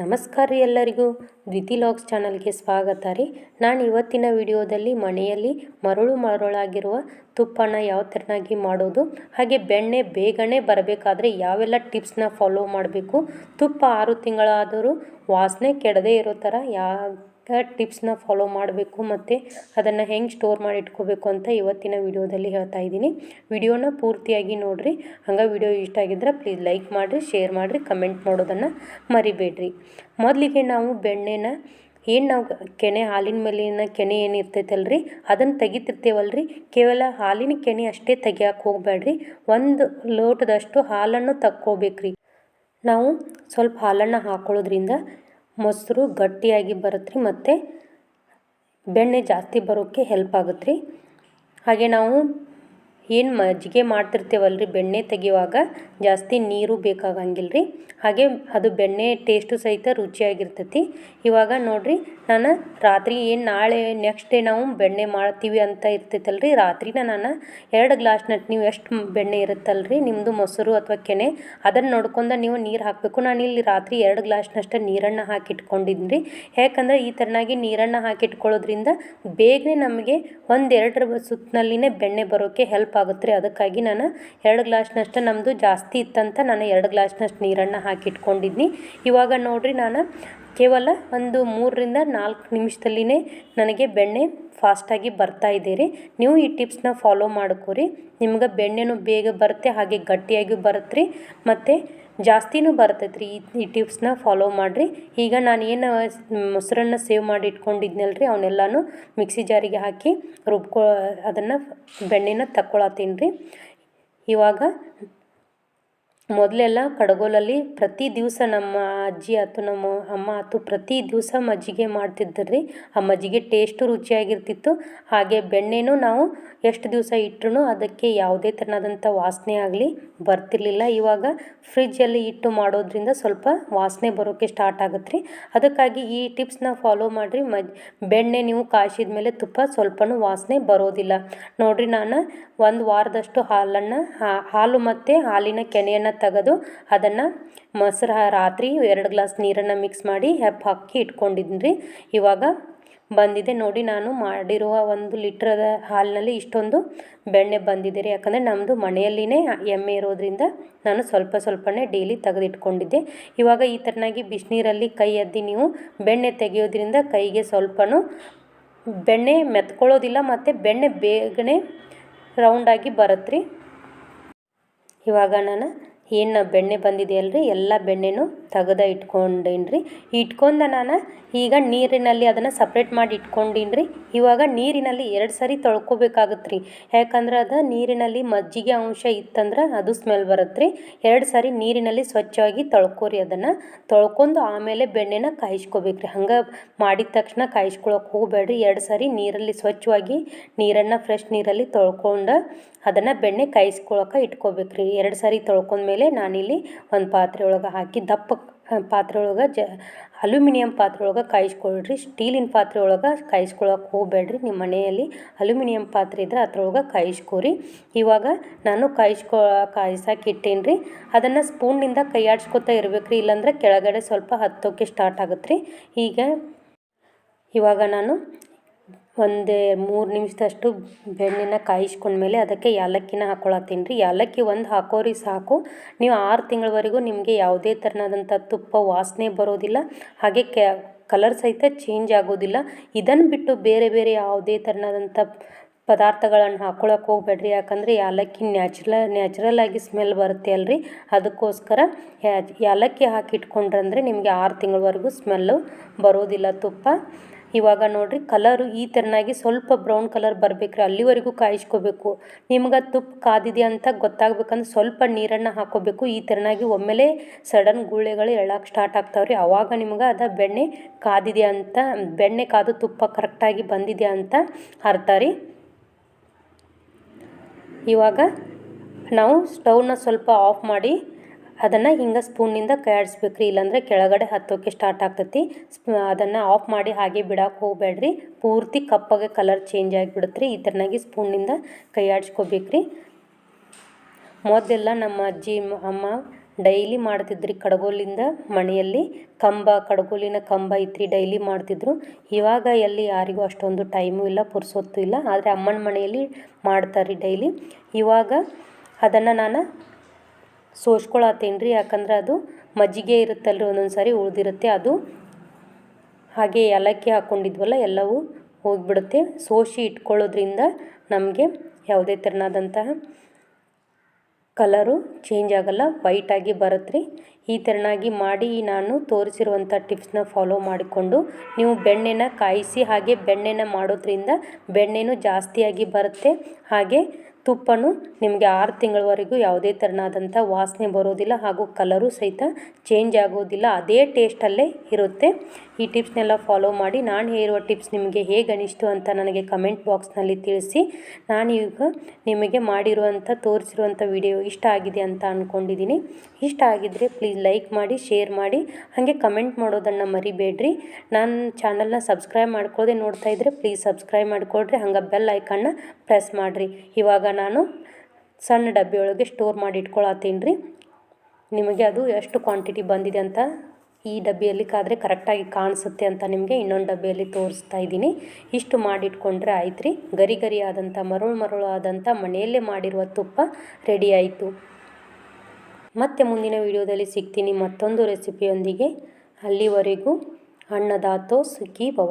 ನಮಸ್ಕಾರ ರೀ ಎಲ್ಲರಿಗೂ. ದ್ವಿತಿ ಲಾಕ್ಸ್ ಚಾನಲ್ಗೆ ಸ್ವಾಗತ ರೀ. ನಾನು ಇವತ್ತಿನ ವಿಡಿಯೋದಲ್ಲಿ ಮನೆಯಲ್ಲಿ ಮರಳು ಮರಳಾಗಿರುವ ತುಪ್ಪನ ಯಾವ ಥರನಾಗಿ ಮಾಡೋದು, ಹಾಗೆ ಬೆಣ್ಣೆ ಬೇಗನೆ ಬರಬೇಕಾದ್ರೆ ಯಾವೆಲ್ಲ ಟಿಪ್ಸ್ನ ಫಾಲೋ ಮಾಡಬೇಕು, ತುಪ್ಪ ಆರು ತಿಂಗಳಾದರೂ ವಾಸನೆ ಕೆಡದೇ ಇರೋ ಥರ ಯಾವ ಟಿಪ್ಸ್ನ ಫಾಲೋ ಮಾಡಬೇಕು ಮತ್ತು ಅದನ್ನು ಹೆಂಗೆ ಸ್ಟೋರ್ ಮಾಡಿ ಇಟ್ಕೋಬೇಕು ಅಂತ ಇವತ್ತಿನ ವಿಡಿಯೋದಲ್ಲಿ ಹೇಳ್ತಾ ಇದ್ದೀನಿ. ವಿಡಿಯೋನ ಪೂರ್ತಿಯಾಗಿ ನೋಡಿರಿ. ಹಂಗೆ ವಿಡಿಯೋ ಇಷ್ಟ ಆಗಿದ್ರೆ ಪ್ಲೀಸ್ ಲೈಕ್ ಮಾಡಿರಿ, ಶೇರ್ ಮಾಡಿರಿ, ಕಮೆಂಟ್ ಮಾಡೋದನ್ನು ಮರಿಬೇಡ್ರಿ. ಮೊದಲಿಗೆ ನಾವು ಬೆಣ್ಣೆನ ಏನು ನಾವು ಕೆನೆ ಹಾಲಿನ ಮೇಲಿನ ಕೆನೆ ಏನು ರೀ ಅದನ್ನು ತೆಗಿತಿರ್ತೇವಲ್ರಿ? ಕೇವಲ ಹಾಲಿನ ಕೆನೆ ಅಷ್ಟೇ ತೆಗಿಯಕ್ಕೆ ಹೋಗಬೇಡ್ರಿ ಒಂದು ಲೋಟದಷ್ಟು ಹಾಲನ್ನು ತಕ್ಕೋಬೇಕ್ರಿ. ನಾವು ಸ್ವಲ್ಪ ಹಾಲನ್ನು ಹಾಕೊಳ್ಳೋದ್ರಿಂದ ಮೊಸರು ಗಟ್ಟಿಯಾಗಿ ಬರುತ್ತೆ ರೀ ಮತ್ತು ಬೆಣ್ಣೆ ಜಾಸ್ತಿ ಬರೋಕ್ಕೆ ಹೆಲ್ಪ್ ಆಗುತ್ತೆ ರೀ ಹಾಗೆ ನಾವು ಏನು ಮಜ್ಜಿಗೆ ಮಾಡ್ತಿರ್ತೇವಲ್ರಿ? ಬೆಣ್ಣೆ ತೆಗೆಯುವಾಗ ಜಾಸ್ತಿ ನೀರು ಬೇಕಾಗಂಗಿಲ್ಲ ರೀ ಹಾಗೆ ಅದು ಬೆಣ್ಣೆ ಟೇಸ್ಟು ಸಹಿತ ರುಚಿಯಾಗಿರ್ತೈತಿ. ಇವಾಗ ನೋಡಿರಿ, ನಾನು ರಾತ್ರಿ ಏನು ನಾಳೆ ನೆಕ್ಸ್ಟ್ ಡೇ ನಾವು ಬೆಣ್ಣೆ ಮಾಡ್ತೀವಿ ಅಂತ ಇರ್ತೈತಲ್ಲ ರೀ ರಾತ್ರಿನ ನಾನು ಎರಡು ಗ್ಲಾಸ್ನಟ್ಟು ನೀವು ಎಷ್ಟು ಬೆಣ್ಣೆ ಇರುತ್ತಲ್ಲ ರೀ ನಿಮ್ಮದು ಮೊಸರು ಅಥವಾ ಕೆನೆ ಅದನ್ನು ನೋಡ್ಕೊಂಡ ನೀವು ನೀರು ಹಾಕಬೇಕು. ನಾನು ಇಲ್ಲಿ ರಾತ್ರಿ ಎರಡು ಗ್ಲಾಸ್ನಷ್ಟು ನೀರನ್ನು ಹಾಕಿಟ್ಕೊಂಡಿದ್ದೀನಿ ರೀ ಯಾಕಂದರೆ ಈ ಥರನಾಗಿ ನೀರನ್ನು ಹಾಕಿಟ್ಕೊಳ್ಳೋದ್ರಿಂದ ಬೇಗನೆ ನಮಗೆ ಒಂದೆರಡರ ಸುತ್ತಿನಲ್ಲಿನೇ ಬೆಣ್ಣೆ ಬರೋಕ್ಕೆ ಹೆಲ್ಪ್ ಆಗುತ್ತೆ ರೀ ಅದಕ್ಕಾಗಿ ನಾನು ಎರಡು ಗ್ಲಾಸ್ನಷ್ಟು ನಮ್ಮದು ಜಾಸ್ತಿ ಇತ್ತಂತ ನಾನು ಎರಡು ಗ್ಲಾಸ್ನಷ್ಟು ನೀರನ್ನು ಹಾಕಿಟ್ಕೊಂಡಿದ್ನಿ. ಇವಾಗ ನೋಡಿರಿ ನಾನು ಕೇವಲ ಒಂದು ಮೂರರಿಂದ ನಾಲ್ಕು ನಿಮಿಷದಲ್ಲಿನೇ ನನಗೆ ಬೆಣ್ಣೆ ಫಾಸ್ಟಾಗಿ ಬರ್ತಾ ಇದೆ ರೀ. ನೀವು ಈ ಟಿಪ್ಸ್ನ ಫಾಲೋ ಮಾಡ್ಕೋರಿ. ನಿಮ್ಗೆ ಬೆಣ್ಣೆನೂ ಬೇಗ ಬರುತ್ತೆ, ಹಾಗೆ ಗಟ್ಟಿಯಾಗಿ ಬರುತ್ತೆ ರೀ. ಮತ್ತು ಜಾಸ್ತಿನೂ ಬರ್ತೈತೆ ರೀ ಈ ಟಿಪ್ಸ್ನ ಫಾಲೋ ಮಾಡಿರಿ. ಈಗ ನಾನು ಏನು ಮೊಸರನ್ನ ಸೇವ್ ಮಾಡಿ ಇಟ್ಕೊಂಡಿದ್ನಲ್ಲ ರೀ ಅವನ್ನೆಲ್ಲನೂ ಮಿಕ್ಸಿ ಜಾರಿಗೆ ಹಾಕಿ ರುಬ್ಕೊ ಅದನ್ನು ಬೆಣ್ಣೆನ ತಕ್ಕೊಳತ್ತೀನಿ ರೀ ಇವಾಗ ಮೊದಲೆಲ್ಲ ಕಡಗೋಲಲ್ಲಿ ಪ್ರತಿ ದಿವಸ ನಮ್ಮ ಅಜ್ಜಿ ಆಯ್ತು ನಮ್ಮ ಅಮ್ಮ ಆಯ್ತು ಪ್ರತಿ ದಿವಸ ಮಜ್ಜಿಗೆ ಮಾಡ್ತಿದ್ದರು ರೀ ಆ ಮಜ್ಜಿಗೆ ಟೇಸ್ಟು ರುಚಿಯಾಗಿರ್ತಿತ್ತು. ಹಾಗೆ ಬೆಣ್ಣೆನೂ ನಾವು ಎಷ್ಟು ದಿವಸ ಇಟ್ರೂ ಅದಕ್ಕೆ ಯಾವುದೇ ಥರನಾದಂಥ ವಾಸನೆ ಆಗಲಿ ಬರ್ತಿರ್ಲಿಲ್ಲ. ಇವಾಗ ಫ್ರಿಜ್ಜಲ್ಲಿ ಇಟ್ಟು ಮಾಡೋದ್ರಿಂದ ಸ್ವಲ್ಪ ವಾಸನೆ ಬರೋಕ್ಕೆ ಸ್ಟಾರ್ಟ್ ಆಗುತ್ತೆ ರೀ ಅದಕ್ಕಾಗಿ ಈ ಟಿಪ್ಸ್ನ ಫಾಲೋ ಮಾಡಿರಿ. ಮಜ್ ಬೆಣ್ಣೆ ನೀವು ಕಾಯಿಸಿದ ಮೇಲೆ ತುಪ್ಪ ಸ್ವಲ್ಪನೂ ವಾಸನೆ ಬರೋದಿಲ್ಲ. ನೋಡಿರಿ ನಾನು ಒಂದು ವಾರದಷ್ಟು ಹಾಲನ್ನು ಹಾಲು ಮತ್ತು ಹಾಲಿನ ಕೆನೆಯನ್ನು ತೆಗೆದು ಅದನ್ನು ಮೊಸರು ರಾತ್ರಿ ಎರಡು ಗ್ಲಾಸ್ ನೀರನ್ನು ಮಿಕ್ಸ್ ಮಾಡಿ ಹೆಪ್ಪು ಹಾಕಿ ಇಟ್ಕೊಂಡಿದ್ದೀನಿ ರೀ ಇವಾಗ ಬಂದಿದೆ ನೋಡಿ ನಾನು ಮಾಡಿರುವ ಒಂದು ಲೀಟ್ರದ ಹಾಲಿನಲ್ಲಿ ಇಷ್ಟೊಂದು ಬೆಣ್ಣೆ ಬಂದಿದೆ ರೀ. ಯಾಕಂದರೆ ನಮ್ಮದು ಮನೆಯಲ್ಲಿನೇ ಎಮ್ಮೆ ಇರೋದ್ರಿಂದ ನಾನು ಸ್ವಲ್ಪ ಸ್ವಲ್ಪನೇ ಡೈಲಿ ತೆಗೆದಿಟ್ಕೊಂಡಿದ್ದೆ. ಇವಾಗ ಈ ಥರನಾಗಿ ಬಿಸಿನೀರಲ್ಲಿ ಕೈ ಅದ್ದಿ ನೀವು ಬೆಣ್ಣೆ ತೆಗೆಯೋದ್ರಿಂದ ಕೈಗೆ ಸ್ವಲ್ಪನೂ ಬೆಣ್ಣೆ ಮೆತ್ಕೊಳ್ಳೋದಿಲ್ಲ, ಮತ್ತು ಬೆಣ್ಣೆ ಬೇಗನೆ ರೌಂಡಾಗಿ ಬರುತ್ತೆ ರೀ ಇವಾಗ ನಾನು ಏನು ಬೆಣ್ಣೆ ಬಂದಿದೆಯಲ್ರಿ? ಎಲ್ಲ ಬೆಣ್ಣೆನೂ ತೆಗೆದ ಇಟ್ಕೊಂಡೇನಿ ರೀ ಇಟ್ಕೊಂಡ ನಾನು ಈಗ ನೀರಿನಲ್ಲಿ ಅದನ್ನು ಸಪ್ರೇಟ್ ಮಾಡಿ ಇಟ್ಕೊಂಡೀನಿ ರೀ ಇವಾಗ ನೀರಿನಲ್ಲಿ ಎರಡು ಸರಿ ತೊಳ್ಕೊಬೇಕಾಗತ್ತೆ ರೀ ಯಾಕಂದ್ರೆ ಅದು ನೀರಿನಲ್ಲಿ ಮಜ್ಜಿಗೆ ಅಂಶ ಇತ್ತಂದ್ರೆ ಅದು ಸ್ಮೆಲ್ ಬರುತ್ತೆ ರೀ ಎರಡು ಸರಿ ನೀರಿನಲ್ಲಿ ಸ್ವಚ್ಛವಾಗಿ ತೊಳ್ಕೊರಿ ಅದನ್ನು. ತೊಳ್ಕೊಂಡು ಆಮೇಲೆ ಬೆಣ್ಣೆನ ಕಾಯಿಸ್ಕೋಬೇಕು ರೀ ಹಂಗೆ ಮಾಡಿದ ತಕ್ಷಣ ಕಾಯಿಸ್ಕೊಳಕ್ಕೆ ಹೋಗಬೇಡ್ರಿ. ಎರಡು ಸರಿ ನೀರಲ್ಲಿ ಸ್ವಚ್ಛವಾಗಿ ನೀರನ್ನು ಫ್ರೆಶ್ ನೀರಲ್ಲಿ ತೊಳ್ಕೊಂಡು ಅದನ್ನು ಬೆಣ್ಣೆ ಕಾಯಿಸ್ಕೊಳಕ್ಕೆ ಇಟ್ಕೋಬೇಕು ರೀ ಎರಡು ಸರಿ ತೊಳ್ಕೊಂಡ್ಮೇಲೆ ನಾನಿಲ್ಲಿ ಒಂದು ಪಾತ್ರೆ ಒಳಗೆ ಹಾಕಿ ದಪ್ಪ ಪಾತ್ರೆ ಒಳಗೆ ಜ, ಅಲ್ಯೂಮಿನಿಯಂ ಪಾತ್ರೆ ಒಳಗೆ ಕಾಯಿಸ್ಕೊಳ್ರಿ. ಸ್ಟೀಲಿನ ಪಾತ್ರೆ ಒಳಗೆ ಕಾಯಿಸ್ಕೊಳಕ್ಕೆ ಹೋಗಬೇಡ್ರಿ. ನಿಮ್ಮ ಮನೆಯಲ್ಲಿ ಅಲ್ಯೂಮಿನಿಯಂ ಪಾತ್ರೆ ಇದ್ರೆ ಅದ್ರೊಳಗೆ ಕಾಯಿಸ್ಕೊರಿ. ಇವಾಗ ನಾನು ಕಾಯಿಸ್ಕೊ ಕಾಯಿಸಕ್ಕೆ ಇಟ್ಟೇನಿ ರೀ ಅದನ್ನು ಸ್ಪೂನ್ನಿಂದ ಕೈಯಾಡ್ಸ್ಕೊತಾ ಇರ್ಬೇಕು ರೀ ಇಲ್ಲಾಂದ್ರೆ ಕೆಳಗಡೆ ಸ್ವಲ್ಪ ಹತ್ತೋಕ್ಕೆ ಸ್ಟಾರ್ಟ್ ಆಗುತ್ತೆ ರೀ ಈಗ, ಇವಾಗ ನಾನು ಒಂದು ಮೂರು ನಿಮಿಷದಷ್ಟು ಬೆಣ್ಣೆನ ಕಾಯಿಸ್ಕೊಂಡ್ಮೇಲೆ ಅದಕ್ಕೆ ಏಲಕ್ಕಿನ ಹಾಕ್ಕೊಳತ್ತೀನಿ ರೀ. ಏಲಕ್ಕಿ ಒಂದು ಹಾಕೋರಿ ಸಾಕು. ನೀವು ಆರು ತಿಂಗಳವರೆಗೂ ನಿಮಗೆ ಯಾವುದೇ ಥರನಾದಂಥ ತುಪ್ಪ, ವಾಸನೆ ಬರೋದಿಲ್ಲ. ಹಾಗೆ ಕೆ ಕಲರ್ ಸಹಿತ ಚೇಂಜ್ ಆಗೋದಿಲ್ಲ. ಇದನ್ನು ಬಿಟ್ಟು ಬೇರೆ ಬೇರೆ ಯಾವುದೇ ಥರನಾದಂಥ ಪದಾರ್ಥಗಳನ್ನು ಹಾಕ್ಕೊಳಕ್ಕೆ ಹೋಗ್ಬೇಡ್ರಿ. ಯಾಕಂದರೆ ಏಲಕ್ಕಿ ನ್ಯಾಚುರಲ್ ನ್ಯಾಚುರಲ್ ಆಗಿ ಸ್ಮೆಲ್ ಬರುತ್ತೆ ಅಲ್ರಿ. ಅದಕ್ಕೋಸ್ಕರ ಏಲಕ್ಕಿ ಹಾಕಿ ಇಟ್ಕೊಂಡ್ರಂದ್ರೆ ನಿಮಗೆ ಆರು ತಿಂಗಳವರೆಗೂ ಸ್ಮೆಲ್ಲು ಬರೋದಿಲ್ಲ ತುಪ್ಪ. ಇವಾಗ ನೋಡಿರಿ ಕಲರು ಈ ಥರನಾಗಿ ಸ್ವಲ್ಪ ಬ್ರೌನ್ ಕಲರ್ ಬರಬೇಕ್ರಿ, ಅಲ್ಲಿವರೆಗೂ ಕಾಯಿಸ್ಕೋಬೇಕು. ನಿಮ್ಗೆ ತುಪ್ಪ ಕಾದಿದೆ ಅಂತ ಗೊತ್ತಾಗ್ಬೇಕಂದ್ರೆ ಸ್ವಲ್ಪ ನೀರನ್ನು ಹಾಕೋಬೇಕು. ಈ ಥರನಾಗಿ ಒಮ್ಮೆಲೆ ಸಡನ್ ಗುಳ್ಳೆಗಳು ಎಳ್ಳಕ್ಕೆ ಸ್ಟಾರ್ಟ್ ಆಗ್ತಾವೆ ರೀ ಅವಾಗ ನಿಮ್ಗೆ ಅದು ಬೆಣ್ಣೆ ಕಾದಿದೆ ಅಂತ, ಬೆಣ್ಣೆ ಕಾದು ತುಪ್ಪ ಕರೆಕ್ಟಾಗಿ ಬಂದಿದೆ ಅಂತ ಅರ್ಥ ರೀ. ಇವಾಗ ನಾವು ಸ್ಟವ್ನ ಸ್ವಲ್ಪ ಆಫ್ ಮಾಡಿ ಅದನ್ನು ಹಿಂಗೆ ಸ್ಪೂನಿಂದ ಕೈ ಆಡಿಸ್ಬೇಕು ರೀ ಇಲ್ಲಾಂದರೆ ಕೆಳಗಡೆ ಹತ್ತೋಕೆ ಸ್ಟಾರ್ಟ್ ಆಗ್ತೈತಿ. ಅದನ್ನು ಆಫ್ ಮಾಡಿ ಹಾಗೆ ಬಿಡಕ್ಕೆ ಹೋಗಬೇಡ್ರಿ. ಪೂರ್ತಿ ಕಪ್ಪಗೆ ಕಲರ್ ಚೇಂಜ್ ಆಗಿಬಿಡುತ್ತೆ ರೀ ಈ ಥರನಾಗಿ ಸ್ಪೂನಿಂದ ಕೈ ಆಡಿಸ್ಕೋಬೇಕು ರೀ ಮೊದಲೆಲ್ಲ ನಮ್ಮ ಅಜ್ಜಿ, ಅಮ್ಮ ಡೈಲಿ ಮಾಡ್ತಿದ್ರಿ ಕಡಗೋಲಿಂದ ಮನೆಯಲ್ಲಿ ಕಂಬ, ಕಡಗೋಲಿನ ಕಂಬ ಐತ್ರಿ ಡೈಲಿ ಮಾಡ್ತಿದ್ರು. ಇವಾಗ ಎಲ್ಲಿ ಯಾರಿಗೂ ಅಷ್ಟೊಂದು ಟೈಮು ಇಲ್ಲ, ಪುರ್ಸೊತ್ತು ಇಲ್ಲ. ಆದರೆ ಅಮ್ಮನ ಮನೆಯಲ್ಲಿ ಮಾಡ್ತಾರೆ ಡೈಲಿ ಇವಾಗ ಅದನ್ನು ನಾನು ಸೋಸ್ಕೊಳತ್ತೀನಿ ರೀ ಯಾಕಂದ್ರೆ ಅದು ಮಜ್ಜಿಗೆ ಇರುತ್ತಲ್ರಿ, ಒಂದೊಂದು ಸಾರಿ ಉಳಿದಿರುತ್ತೆ. ಅದು ಹಾಗೆ ಏಲಕ್ಕಿ ಹಾಕ್ಕೊಂಡಿದ್ವಲ್ಲ ಎಲ್ಲವೂ ಹೋಗಿಬಿಡುತ್ತೆ. ಸೋಸಿ ಇಟ್ಕೊಳ್ಳೋದ್ರಿಂದ ನಮಗೆ ಯಾವುದೇ ತೆರನಾದಂತಹ ಕಲರು ಚೇಂಜ್ ಆಗಲ್ಲ ವೈಟಾಗಿ ಬರುತ್ತೆ ಈ ತೆರನಾಗಿ ಮಾಡಿ ನಾನು ತೋರಿಸಿರುವಂಥ ಟಿಪ್ಸ್ನ ಫಾಲೋ ಮಾಡಿಕೊಂಡು, ನೀವು ಬೆಣ್ಣೆನ ಕಾಯಿಸಿ ಹಾಗೆ ಬೆಣ್ಣೆನ ಮಾಡೋದ್ರಿಂದ ಬೆಣ್ಣೆನೂ ಜಾಸ್ತಿಯಾಗಿ ಬರುತ್ತೆ. ಹಾಗೆ ತುಪ್ಪನೂ ನಿಮಗೆ ಆರು ತಿಂಗಳವರೆಗೂ ಯಾವುದೇ ತೆರನಾದಂಥ ವಾಸನೆ ಬರೋದಿಲ್ಲ ಹಾಗೂ ಕಲರು ಸಹಿತ ಚೇಂಜ್ ಆಗೋದಿಲ್ಲ. ಅದೇ ಟೇಸ್ಟಲ್ಲೇ ಇರುತ್ತೆ. ಈ ಟಿಪ್ಸ್ನೆಲ್ಲ ಫಾಲೋ ಮಾಡಿ. ನಾನು ಹೇರುವ ಟಿಪ್ಸ್ ನಿಮಗೆ ಹೇಗೆ ಅನಿಸ್ತು ಅಂತ ನನಗೆ ಕಮೆಂಟ್ ಬಾಕ್ಸ್ನಲ್ಲಿ ತಿಳಿಸಿ. ನಾನು ಈಗ ನಿಮಗೆ ಮಾಡಿರುವಂಥ, ತೋರಿಸಿರುವಂಥ ವಿಡಿಯೋ ಇಷ್ಟ ಆಗಿದೆ ಅಂತ ಅಂದ್ಕೊಂಡಿದ್ದೀನಿ ಇಷ್ಟ ಆಗಿದ್ದರೆ ಪ್ಲೀಸ್ ಲೈಕ್ ಮಾಡಿ ಶೇರ್ ಮಾಡಿ. ಹಾಗೆ ಕಮೆಂಟ್ ಮಾಡೋದನ್ನು ಮರಿಬೇಡ್ರಿ. ನನ್ನ ಚಾನಲ್ನ ಸಬ್ಸ್ಕ್ರೈಬ್ ಮಾಡ್ಕೊಳ್ಳದೆ ನೋಡ್ತಾ ಇದ್ದರೆ ಪ್ಲೀಸ್ ಸಬ್ಸ್ಕ್ರೈಬ್ ಮಾಡಿಕೊಡ್ರಿ ಹಂಗೆ ಬೆಲ್ ಐಕನ್ನ ಪ್ರೆಸ್ ಮಾಡಿರಿ. ಇವಾಗ ನಾನು ಸಣ್ಣ ಡಬ್ಬಿಯೊಳಗೆ ಸ್ಟೋರ್ ಮಾಡಿ ಇಟ್ಕೊಳತ್ತೀನಿ ರೀ ನಿಮಗೆ ಅದು ಎಷ್ಟು ಕ್ವಾಂಟಿಟಿ ಬಂದಿದೆ ಅಂತ ಈ ಡಬ್ಬಿಯಲ್ಲಿ ಕಾದರೆ ಕರೆಕ್ಟಾಗಿ ಕಾಣಿಸುತ್ತೆ ಅಂತ ನಿಮಗೆ ಇನ್ನೊಂದು ಡಬ್ಬಿಯಲ್ಲಿ ತೋರಿಸ್ತಾ ಇದ್ದೀನಿ. ಇಷ್ಟು ಮಾಡಿಟ್ಕೊಂಡ್ರೆ ಆಯ್ತು ರೀ ಗರಿ ಗರಿ ಆದಂಥ ಮರಳು ಮರಳು ಆದಂಥ, ಮನೆಯಲ್ಲೇ ಮಾಡಿರುವ ತುಪ್ಪ ರೆಡಿ ಆಯಿತು. ಮತ್ತೆ ಮುಂದಿನ ವಿಡಿಯೋದಲ್ಲಿ ಸಿಗ್ತೀನಿ ಮತ್ತೊಂದು ರೆಸಿಪಿಯೊಂದಿಗೆ ಅಲ್ಲಿವರೆಗೂ ಅನ್ನದಾತೋ ಸುಖಿ ಭವ.